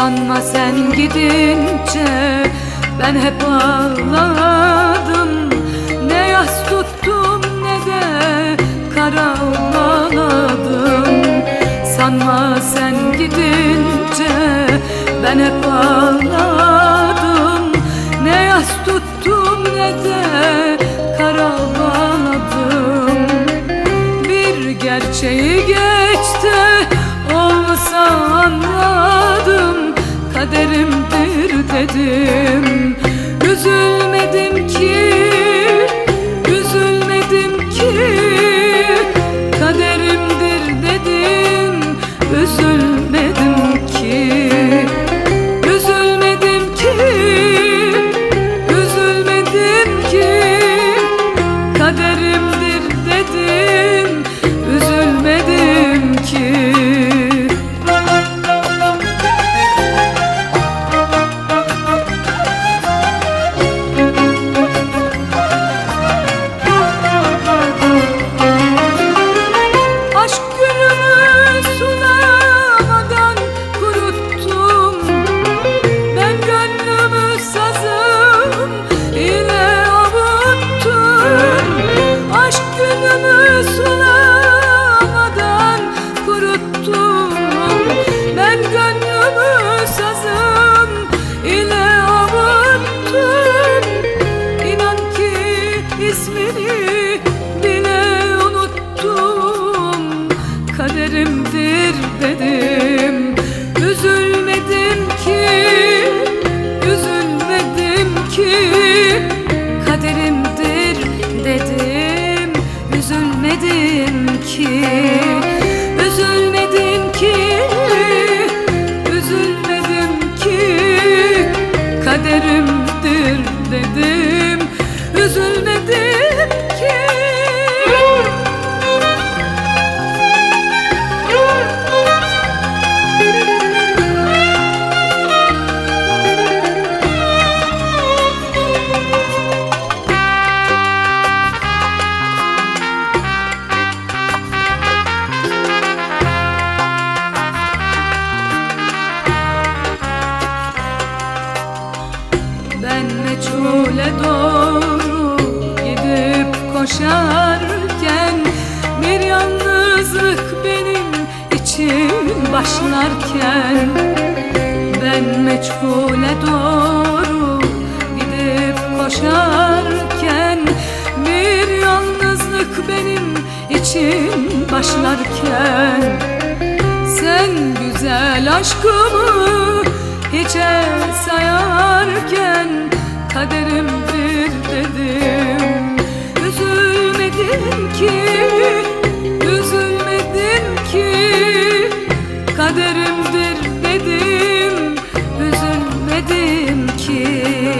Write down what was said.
Sanma sen gidince ben hep ağladım. Ne yas tuttum ne de kara ağladım Sanma sen gidince ben hep ağladım. Ne yas tuttum ne de kara ağladım bir gerçeği geçti olsa anladım Kaderimdir dedim. Üzülmedim ki sazım ile avuttum İnan ki ismini bile unuttum. Kaderimdir dedim. Üzülmedim ki Üzülmedim ki. Kaderimdir dedim. Üzülmedim ki Kaderimdir dedim. Üzülmedim ki başlarken Ben meçhule doğru gidip koşarken Bir yalnızlık benim için başlarken sen güzel aşkımı hiçe sayarken Kaderimdir dedim ki